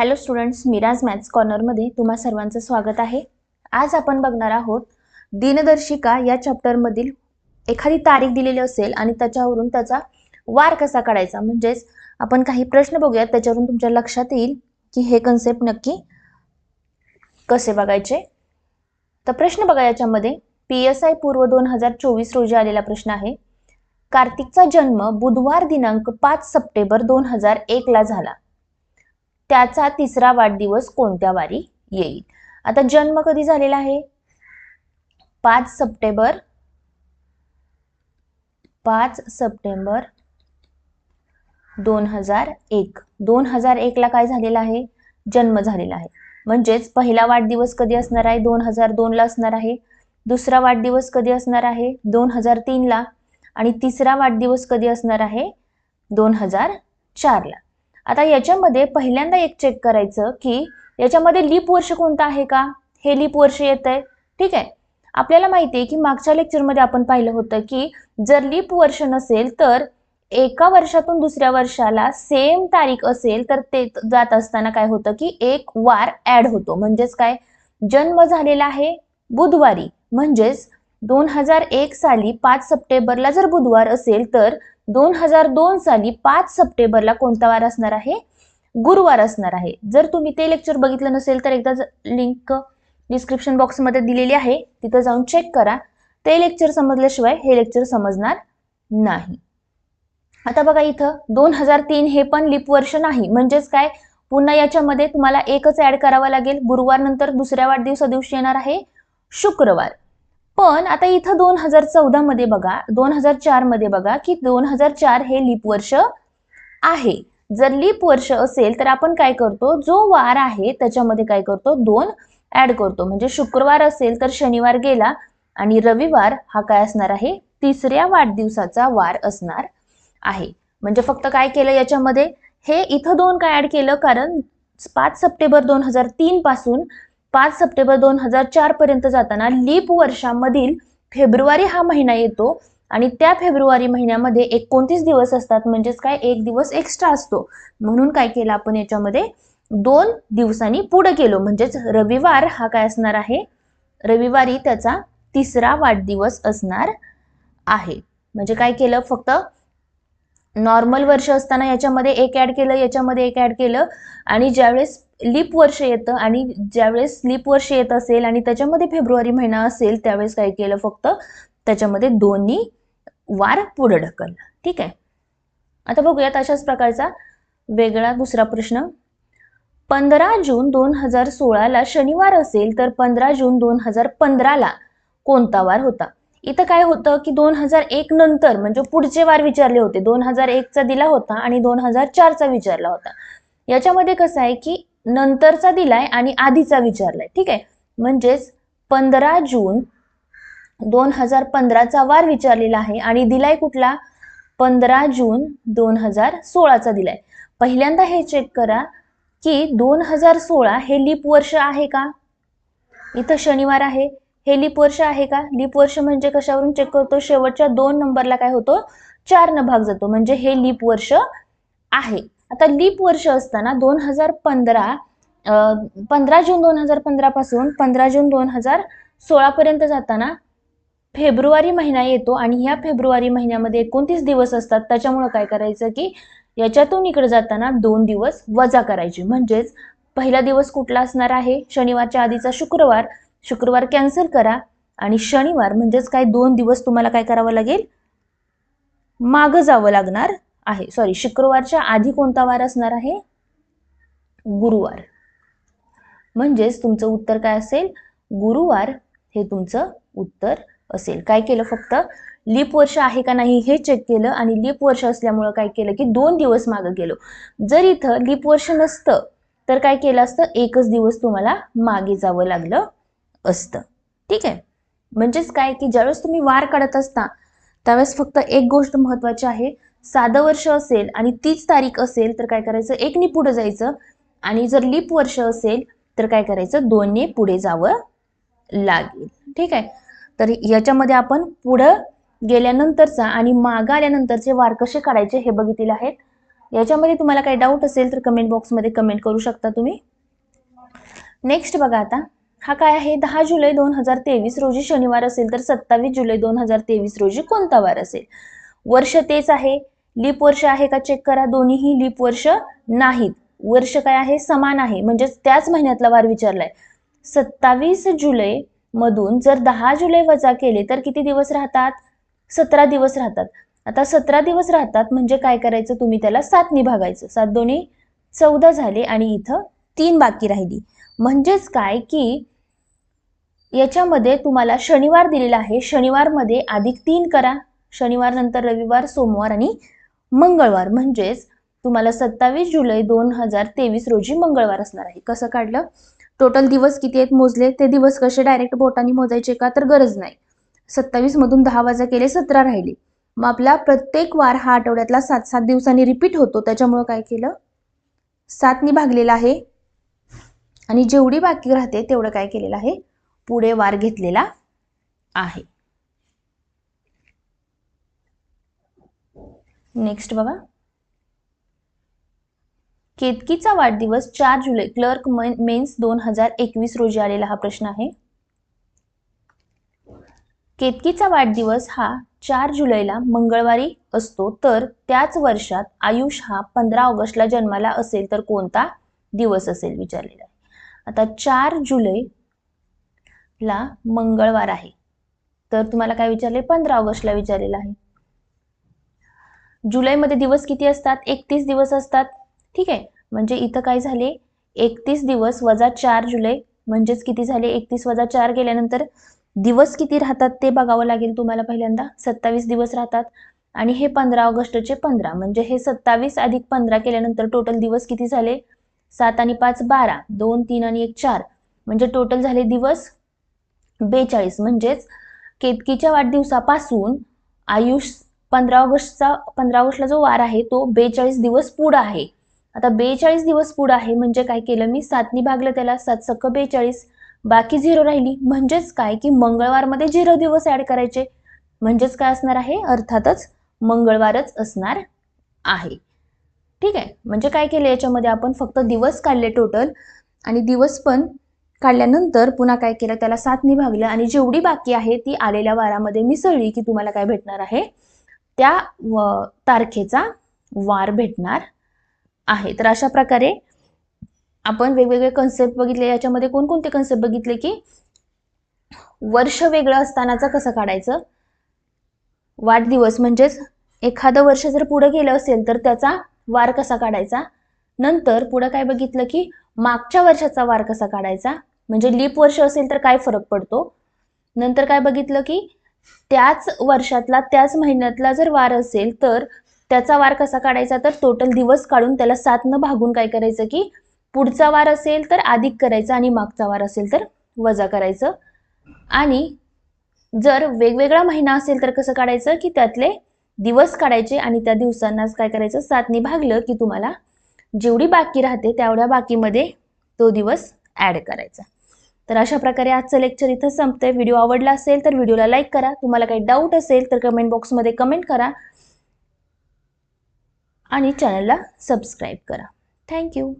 Hello students Miraj maths कॉर्नरमध्ये तुम्हा सर्वांचं स्वागत आहे. आज आपण बघणार आहोत दिनदर्शिका या चॅप्टरमधील एखादी तारीख दिलेली असेल आणि त्याच्यावरून त्याचा वार कसा काढायचा? म्हणजेच आपण काही प्रश्न बघूयात त्याच्यावरून तुमच्या लक्षात येईल की हे कन्सेप्ट नक्की कसे बघायचे? तर प्रश्न बघा याच्यामध्ये. पी एस आय पूर्व दोन हजार चोवीस रोजी आलेला प्रश्न आहे. कार्तिकचा जन्म बुधवार दिनांक पाच सप्टेंबर दोन हजार एकला झाला. त्याचा तिसरा वाढदिवस कोणत्या वारी येईल? आता जन्म कधी झालेला आहे? पाच सप्टेंबर. पाच सप्टेंबर दोन हजार एक. दोन हजार एकला काय झालेला आहे? जन्म झालेला आहे. म्हणजेच पहिला वाढदिवस कधी असणार आहे? दोन हजार दोनला असणार आहे. दुसरा वाढदिवस कधी असणार आहे? दोन हजार तीनला. आणि तिसरा वाढदिवस कधी असणार आहे? दोन हजार चारला. आता याच्यामध्ये पहिल्यांदा एक चेक करायचं की याच्यामध्ये लीप वर्ष कोणतं आहे का? हे लीप वर्ष येत आहे ठीक आहे? आपल्याला माहिती आहे की मागच्या लेक्चरमध्ये आपण पाहिलं होतं की जर लीप वर्ष नसेल तर एका वर्षातून दुसऱ्या वर्षाला सेम तारीख असेल तर ते जात असताना काय होतं की एक वार ऍड होतो. म्हणजेच काय? जन्म झालेला आहे बुधवारी. म्हणजेच दोन हजार एक साली पाच सप्टेंबरला जर बुधवार असेल तर दोन हजार दोन साली पाच सप्टेंबरला कोणता वार असणार आहे? गुरुवार असणार आहे. जर तुम्ही ते लेक्चर बघितलं नसेल तर एकदा लिंक डिस्क्रिप्शन बॉक्समध्ये दिलेली आहे. तिथं जाऊन चेक करा. ते लेक्चर समजल्याशिवाय हे लेक्चर समजणार नाही. आता बघा इथं दोन हजार तीन हे पण लिप वर्ष नाही. म्हणजेच काय? पुन्हा याच्यामध्ये तुम्हाला एकच ऍड करावा लागेल. गुरुवार नंतर दुसऱ्या वाढदिवसा दिवशी येणार आहे शुक्रवार. पण आता इथं दोन हजार चौदा मध्ये बघा दोन हजार चारमध्ये बघा की दोन हजार चार हे लीप वर्ष आहे. जर लीप वर्ष असेल तर आपण काय करतो? जो वार आहे त्याच्यामध्ये काय करतो? दोन ऍड करतो. म्हणजे शुक्रवार असेल तर शनिवार गेला आणि रविवार हा काय असणार आहे? तिसऱ्या वाढदिवसाचा वार असणार आहे. म्हणजे फक्त काय केलं याच्यामध्ये? हे इथं दोन काय ऍड केलं? कारण पाच सप्टेंबर दोन हजार तीन पासून पाच सप्टेंबर दोन हजार चार पर्यंत जाताना लीप वर्षामधील फेब्रुवारी हा महिना येतो. आणि त्या फेब्रुवारी महिन्यामध्ये एकोणतीस दिवस असतात. म्हणजेच काय? एक दिवस एक्स्ट्रा असतो. म्हणून काय केलं आपण याच्यामध्ये? दोन दिवसांनी पुढे गेलो म्हणजेच रविवार हा काय असणार आहे? रविवारी त्याचा तिसरा वाढदिवस असणार आहे. म्हणजे काय केलं? फक्त नॉर्मल वर्ष असताना याच्यामध्ये एक ऍड केलं याच्यामध्ये एक ऍड केलं. आणि ज्यावेळेस लीप वर्ष येतं आणि ज्यावेळेस लीप वर्ष येत असेल आणि त्याच्यामध्ये फेब्रुवारी महिना असेल त्यावेळेस काय केलं फक्त? त्याच्यामध्ये दोन्ही वार पुढे ढकललं. ठीक आहे? आता बघूयात अशाच प्रकारचा वेगळा दुसरा प्रश्न. पंधरा जून दोन हजार सोळाला शनिवार असेल तर पंधरा जून दोन हजार पंधराला कोणता वार होता? इथं काय होतं की दोन हजार एक नंतर म्हणजे पुढचे वार विचारले होते. दोन हजार एकचा दिला होता आणि दोन हजार चारचा विचारला होता. याच्यामध्ये कसं आहे की नंतरचा दिलाय आणि आधीचा विचारलाय. ठीक आहे? म्हणजेच पंधरा जून दोन हजार पंधराचा वार विचारलेला आहे आणि दिलाय कुठला? पंधरा जून दोन हजार सोळाचा दिलाय. पहिल्यांदा हे चेक करा की दोन हजार सोळा हे लिप वर्ष आहे का? इथं शनिवार आहे. हे लिप वर्ष आहे का? लिप वर्ष म्हणजे कशावरून चेक करतो? शेवटच्या दोन नंबरला काय होतो? चार न भाग जातो. म्हणजे हे लीप वर्ष आहे. आता लीप वर्ष असताना दोन हजार पंधरा पंधरा जून दोन हजार पंधरा पासून पंधरा जून दोन हजार सोळापर्यंत जाताना फेब्रुवारी महिना येतो आणि ह्या फेब्रुवारी महिन्यामध्ये एकोणतीस दिवस असतात. त्याच्यामुळं काय करायचं की याच्यातून इकडे जाताना दोन दिवस वजा करायचे. म्हणजेच पहिला दिवस कुठला असणार आहे? शनिवारच्या आधीचा शुक्रवार. शुक्रवार कॅन्सल करा आणि शनिवार म्हणजेच काय? दोन दिवस तुम्हाला काय करावं लागेल? मागं जावं लागणार. आहे. सॉरी शुक्रवारच्या आधी कोणता वार असणार आहे? गुरुवार. म्हणजेच तुमचं उत्तर काय असेल? गुरुवार हे तुमचं उत्तर असेल. काय केलं फक्त? लीप वर्ष आहे का नाही हे चेक केलं आणि लीप वर्ष असल्यामुळं काय केलं की दोन दिवस मागं गेलो. जर इथं लीप वर्ष नसतं तर काय केलं असतं? एकच दिवस तुम्हाला मागे जावं लागलं असतं. ठीक आहे? म्हणजेच काय की ज्यावेळेस तुम्ही वार काढत असता त्यावेळेस फक्त एक गोष्ट महत्वाची आहे. साधं वर्ष असेल आणि तीच तारीख असेल तर काय करायचं? एकने पुढे जायचं. आणि जर लीप वर्ष असेल तर काय करायचं? दोनने पुढे जावं लागेल. ठीक आहे? तर याच्यामध्ये आपण पुढं गेल्यानंतरचा आणि मागं आल्यानंतरचे वार कसे काढायचे हे बघितलेले आहेत याच्यामध्ये तुम्हाला काही डाऊट असेल तर कमेंट बॉक्समध्ये कमेंट करू शकता तुम्ही. नेक्स्ट बघा आता. हा काय आहे? दहा जुलै दोन हजार तेवीस रोजी शनिवार असेल तर सत्तावीस जुलै दोन हजार तेवीस रोजी कोणता वार असेल? वर्ष तेच आहे. लीप वर्ष आहे का चेक करा. दोन्हीही लीप वर्ष नाहीत. वर्ष काय आहे? समान आहे. म्हणजेच त्याच महिन्यातला वार विचारलाय. सत्तावीस जुलै मधून जर दहा जुलै वजा केले तर किती दिवस राहतात? सतरा दिवस राहतात. आता सतरा दिवस राहतात म्हणजे काय करायचं? तुम्ही त्याला सातनी भागायचं सात दोन्ही चौदा झाले आणि इथं तीन बाकी राहिली. म्हणजेच काय की याच्यामध्ये तुम्हाला शनिवार दिलेला आहे. शनिवारमध्ये अधिक तीन करा. शनिवार नंतर रविवार सोमवार आणि मंगळवार. म्हणजेच तुम्हाला सत्तावीस जुलै दोन हजार तेवीस रोजी मंगळवार असणार आहे. कसं काढलं? टोटल दिवस किती आहेत मोजले? ते दिवस कसे डायरेक्ट बोटाने मोजायचे का? तर गरज नाही. सत्तावीस मधून दहा वाजा केले सतरा राहिले. मग आपला प्रत्येक वार हा आठवड्यातला सात सात दिवसांनी रिपीट होतो. त्याच्यामुळं काय केलं? सातनी भागलेला आहे. आणि जेवढी बाकी राहते तेवढं काय केलेलं आहे? पुढे वार घेतलेला आहे. नेक्स्ट बघा. केतकीचा वाढदिवस चार जुलै क्लर्क मेन्स दोन हजार एकवीस रोजी आलेला हा प्रश्न आहे. केतकीचा वाढदिवस हा चार जुलैला मंगळवारी असतो तर त्याच वर्षात आयुष हा पंधरा ऑगस्टला जन्माला असेल तर कोणता दिवस असेल विचारलेला आहे. आता चार जुलै ला मंगळवार आहे. तर तुम्हाला काय विचारले? पंधरा ऑगस्टला विचारलेलं आहे. जुलैमध्ये दिवस किती असतात? एकतीस दिवस असतात. ठीक आहे. म्हणजे इथं काय झाले? एकतीस दिवस वजा चार जुलै म्हणजेच किती झाले? एकतीस वजा चार गेल्यानंतर दिवस किती राहतात ते बघावं लागेल तुम्हाला पहिल्यांदा. सत्तावीस दिवस राहतात. आणि हे पंधरा ऑगस्टचे पंधरा. म्हणजे हे सत्तावीस अधिक पंधरा केल्यानंतर टोटल दिवस किती झाले? सात आणि पाच बारा. दोन तीन आणि एक चार. म्हणजे टोटल झाले दिवस बेचाळीस. म्हणजेच केतकीच्या वाढदिवसापासून आयुष पंधरा ऑगस्टचा पंधरा ऑगस्टला जो वार आहे तो बेचाळीस दिवस पुढं आहे. आता बेचाळीस दिवस पुढं आहे म्हणजे काय केलं? मी सातनी भागलं त्याला सात सक्क बेचाळीस बाकी झिरो राहिली. म्हणजेच काय? की मंगळवारमध्ये झिरो दिवस ऍड करायचे. म्हणजेच काय असणार आहे? अर्थातच मंगळवारच असणार आहे. ठीक आहे? म्हणजे काय केलं याच्यामध्ये? आपण फक्त दिवस काढले टोटल आणि दिवस पण काढल्यानंतर पुन्हा काय केलं? त्याला सातनी भागलं. आणि जेवढी बाकी आहे ती आलेल्या वारामध्ये मिसळली की तुम्हाला काय भेटणार आहे? त्या तारखेचा वार भेटणार आहे. तर अशा प्रकारे आपण वेगवेगळे कन्सेप्ट बघितले. याच्यामध्ये कोणकोणते कन्सेप्ट बघितले की वर्ष वेगळं असतानाचं कसं काढायचं? वाढदिवस म्हणजेच एखादं वर्ष जर पुढे गेलं असेल तर त्याचा वार कसा काढायचा? नंतर पुढं काय बघितलं की मागच्या वर्षाचा वार कसा काढायचा? म्हणजे लीप वर्ष असेल तर काय फरक पडतो? नंतर काय बघितलं की त्याच वर्षातला त्याच महिन्यातला जर वार असेल तर त्याचा वार कसा काढायचा? तर टोटल दिवस काढून त्याला सातनं भागून काय करायचं की पुढचा वार असेल तर अधिक करायचं आणि मागचा वार असेल तर वजा करायचं. आणि जर वेगवेगळा महिना असेल तर कसं काढायचं की त्यातले दिवस काढायचे आणि त्या दिवसांनाच काय करायचं? सातने भागलं की तुम्हाला जेवढी बाकी राहते तेवढ्या बाकीमध्ये तो दिवस ॲड करायचा. तर अशा प्रकारे आजचं लेक्चर इथं संपते व्हिडिओ आवडला असेल तर व्हिडिओला लाईक करा. तुम्हाला काही डाऊट असेल तर कमेंट बॉक्समध्ये कमेंट करा. आणि चॅनलला सबस्क्राईब करा. थँक्यू